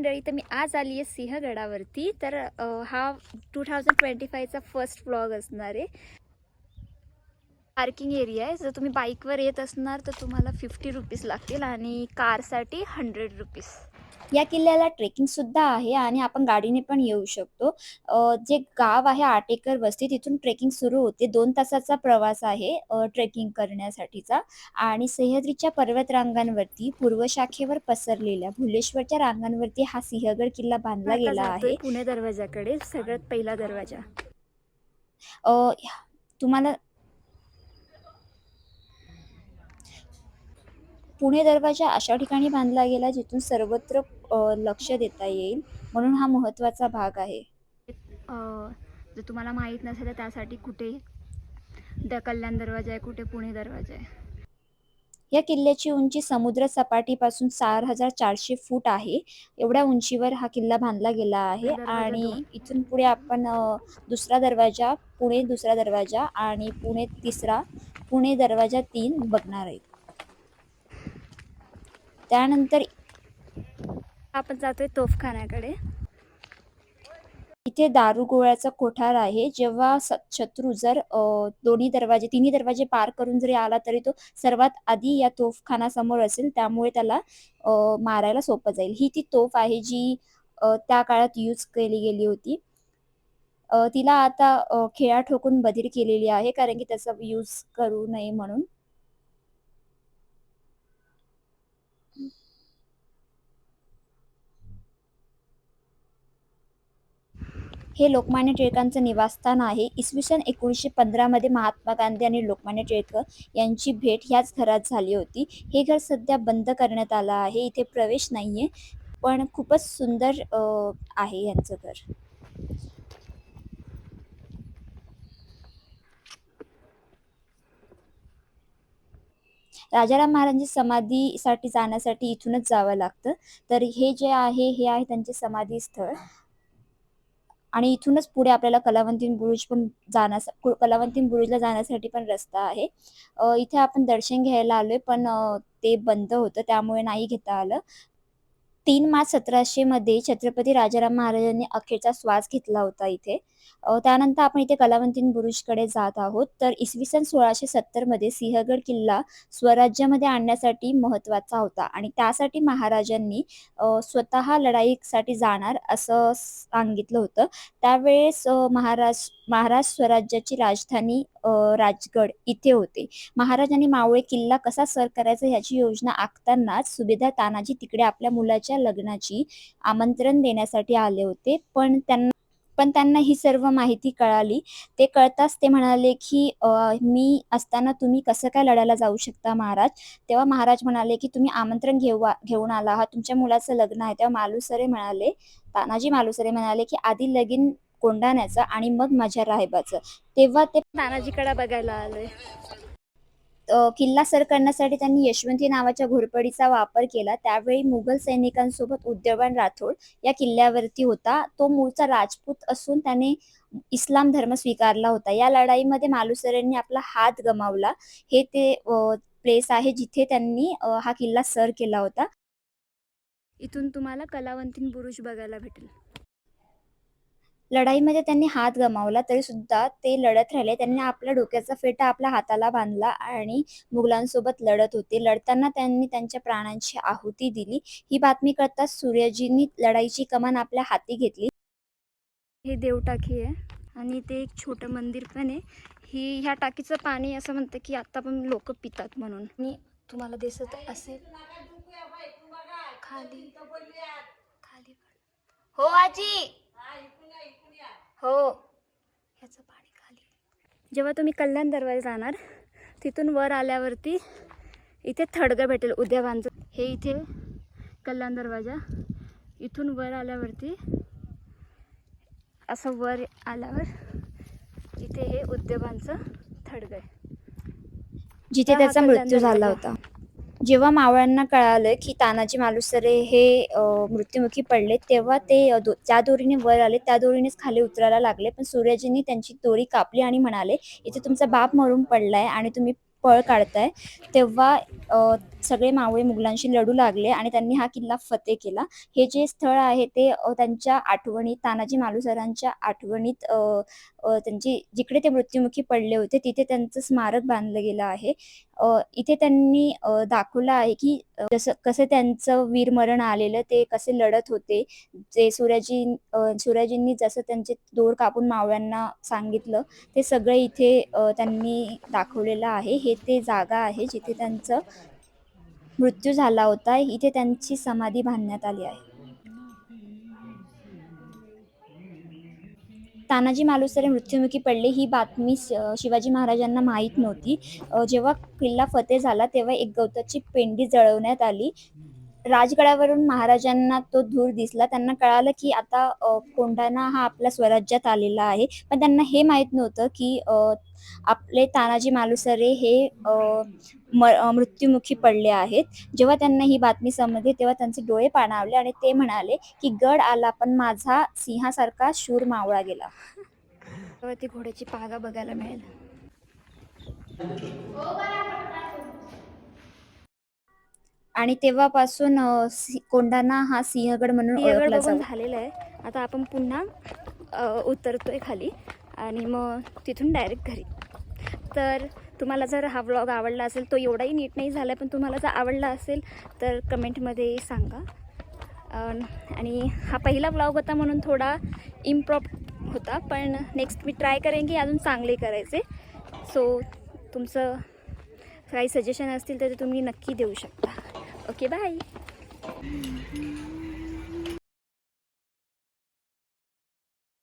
मंडळी तर मी आज आली आहे सिंहगडावरती. तर हा टू थाउजंड ट्वेंटी फायचा फर्स्ट व्लॉग असणार आहे. पार्किंग एरिया आहे. जर तुम्ही बाईकवर येत असणार तर तुम्हाला फिफ्टी रुपीज लागतील आणि कारसाठी हंड्रेड रुपीज या किल्ल्याला ट्रेकिंगसुद्धा आहे आणि आपण गाडीने पण येऊ शकतो. जे गाव आहे आटेकर वस्ती तिथून ट्रेकिंग सुरू होते. दोन तासाचा प्रवास आहे ट्रेकिंग करण्यासाठीचा. आणि सह्याद्रीच्या पर्वतरांगांवरती पूर्व शाखेवर पसरलेल्या भुलेश्वरच्या रांगांवरती हा सिंहगड किल्ला बांधला गेला आहे. पुणे दरवाजाकडे सगळ्यात पहिला दरवाजा. तुम्हाला पुणे दरवाजा अशा ठिकाणी बांधला गेला जिथून सर्वत्र लक्ष देता येईल. म्हणून हा महत्त्वाचा भाग आहे. जर तुम्हाला माहीत नसेल तर त्यासाठी कुठे द कल्याण दरवाजा आहे कुठे पुणे दरवाजा आहे? या किल्ल्याची उंची समुद्र सपाटीपासून चार हजार चारशे फूट आहे. एवढ्या उंचीवर हा किल्ला बांधला गेला आहे. आणि. इथून पुढे आपण दुसरा दरवाजा पुणे दुसरा दरवाजा आणि पुणे तिसरा पुणे दरवाजा तीन बघणार आहे त्यानंतर आपण जातोय तोफखान्याकडे. इथे दारुगोळ्याचा कोठार आहे. जेव्हा शत्रू जर दोन्ही दरवाजे तिन्ही दरवाजे पार करून जरी आला तरी तो सर्वात आधी या तोफखाना समोर असेल. त्यामुळे त्याला मारायला सोपं जाईल. ही ती तोफ आहे जी त्या काळात यूज केली गेली होती. तिला आता खिळा ठोकून बधीर केलेली आहे कारण की त्याचा यूज करू नये म्हणून. हे लोकमान्य टिळकांचं निवासस्थान आहे. इसवी सन एकोणीसशे पंधरामध्ये महात्मा गांधी आणि लोकमान्य टिळक यांची भेट ह्याच घरात झाली होती. हे घर सध्या बंद करण्यात आलं आहे. इथे प्रवेश नाहीये पण खूपच सुंदर आहे यांचं घर. राजाराम महाराजांची समाधीसाठी जाण्यासाठी इथूनच जावं लागतं. तर हे जे आहे हे आहे त्यांचे समाधी स्थळ आणि इथूनच पुढे आपल्याला कलावंतीन बुरुज पण जाण्यास कलावंतीन बुरुजला जाण्यासाठी पण रस्ता आहे. इथे आपण दर्शन घ्यायला आलोय पण ते बंद होतं त्यामुळे नाही घेता आलं. तीन मार्च सतराशे मध्ये छत्रपती राजाराम महाराजांनी अखेरचा श्वास घेतला होता इथे. त्यानंतर आपण इथे कलावंतीन बुरुजकडे जात आहोत. तर इसवी सन सोळाशे सत्तरमध्ये सिंहगड किल्ला स्वराज्यामध्ये आणण्यासाठी महत्त्वाचा होता आणि त्यासाठी महाराजांनी स्वतः लढाईसाठी जाणार असं सांगितलं होतं. त्यावेळेस महाराज महाराज स्वराज्याची राजधानी राजगड इथे होते. महाराजांनी मावळे किल्ला कसा सर करायचा ह्याची योजना आखतानाच सुभेदार तानाजी तिकडे आपल्या मुलाच्या लग्नाची आमंत्रण देण्यासाठी आले होते. पण त्यांना पण त्यांना ही सर्व माहिती कळाली. ते कळताच ते म्हणाले की मी असताना तुम्ही कसं काय लढायला जाऊ शकता महाराज? तेव्हा महाराज म्हणाले की तुम्ही आमंत्रण घेऊ घेऊन आला. आहात तुमच्या मुलाचं लग्न आहे. तेव्हा मालुसरे म्हणाले तानाजी मालुसरे म्हणाले की आधी लगीन कोंडाण्याचं आणि मग माझ्या राहेबाचं तेव्हा ते तानाजीकडे बघायला आले किल्ला सर करण्यासाठी त्यांनी यशवंती नावाच्या घोरपडीचा वापर केला. त्यावेळी मुघल सैनिकांसोबत उद्यवान राठोड या किल्ल्यावरती होता. तो मूळचा राजपूत असून त्याने इस्लाम धर्म स्वीकारला होता. या लढाईमध्ये मालुसरेंनी आपला हात गमावला. हे ते प्लेस आहे जिथे त्यांनी हा किल्ला सर केला होता. इथून तुम्हाला कलावंतीन बुरुज बघायला भेटेल. लढाईमध्ये त्यांनी हात गमावला तरी सुद्धा ते लढत राहिले. त्यांनी आपल्या डोक्याचा फेटा आपल्या हाताला बांधला आणि मुघलांसोबत लढत होते. लढताना त्यांनी त्यांच्या प्राणांची आहुती दिली. ही बातमी कळताच सूर्यजींनी लढाईची कमान आपल्या हाती घेतली. हे देवटाकी आहे आणि ते एक छोटं मंदिर पण आहे. ही ह्या टाकीचं पाणी असं म्हणतं की आता पण लोक पितात म्हणून. मी तुम्हाला दिसत असेल. खाली खाली हो आजी! हो ह्याचं पाणी खाली. जेव्हा तुम्ही कल्याण दरवाजा जाणार तिथून वर आल्यावरती इथे थडगं भेटेल उद्यावांचं हे इथे कल्याण दरवाजा. इथून वर आल्यावरती असं वर आल्यावर इथे हे उद्योगांचं थडगं आहे. जिथे त्याचा मृत्यू झाला. होता. जेव्हा मावळ्यांना कळालं की तानाजी मालुसरे हे मृत्युमुखी पडले तेव्हा ते दो- ज्या दोरीने वर आले त्या दोरीनेच खाली उतरायला लागले. पण सूर्याजींनी त्यांची दोरी कापली आणि म्हणाले इथे तुमचा बाप मरून पडलाय आणि तुम्ही पळ काढताय. तेव्हा सगळे मावळे मुघलांशी लढू लागले आणि त्यांनी हा किल्ला फतेह केला. हे जे स्थळ आहे ते त्यांच्या आठवणीत तानाजी मालुसरांच्या आठवणीत त्यांची जिकडे ते मृत्युमुखी पडले होते तिथे त्यांचं स्मारक बांधलं गेलं आहे. इथे त्यांनी दाखवलं आहे की जसं कसं त्यांचं वीरमरण आलेलं ते कसे लढत होते. जे सूर्याजी सूर्याजींनी जसं त्यांचे दोर कापून मावळ्यांना सांगितलं ते सगळं इथे त्यांनी दाखवलेलं आहे. हे ते जागा आहे जिथे त्यांचं मृत्यू झाला होता. इथे त्यांची समाधी बांधण्यात आली आहे. तानाजी मालुसरे मृत्युमुखी पडले ही बातमी शिवाजी महाराजांना माहीत नव्हती. जेव्हा किल्ला फतेह झाला तेव्हा एक गवताची पेंडी जळवण्यात आली. राजगडावरून महाराजांना तो धूर दिसला. त्यांना कळालं की आता कोंढाणा हा आपल्या स्वराज्यात आलेला आहे. पण त्यांना हे माहीत नव्हतं की आपले तानाजी मालुसरे हे मृत्युमुखी पडले आहेत. जेव्हा त्यांना ही बातमी समजली तेव्हा त्यांचे डोळे पाणावले आणि ते म्हणाले की गड आला पण माझा सिंहासारखा शूर मावळा गेला. घोड्याची पागा बघायला मिळेल. आणि तेव्हापासून अ, सि- कोंढाणा हा सिंहगड म्हणून सिंहगड ओळखला बघून जातो. झालेलं आहे. आता आपण पुन्हा अ, उतरतोय खाली आणि मग तिथून डायरेक्ट घरी. तर तुम्हाला जर हा व्लॉग आवडला असेल तो एवढाही नीट नाही झाला पण तुम्हाला जर आवडला असेल तर कमेंटमध्ये सांगा. अन- आणि हा पहिला व्लॉग होता म्हणून थोडा इम्प्रॉप होता पण नेक्स्ट मी ट्राय करेन की अजून चांगले करायचे. सो तुमचं काही सजेशन असतील तर ते तुम्ही नक्की देऊ शकता. Ok, bye! Uhum.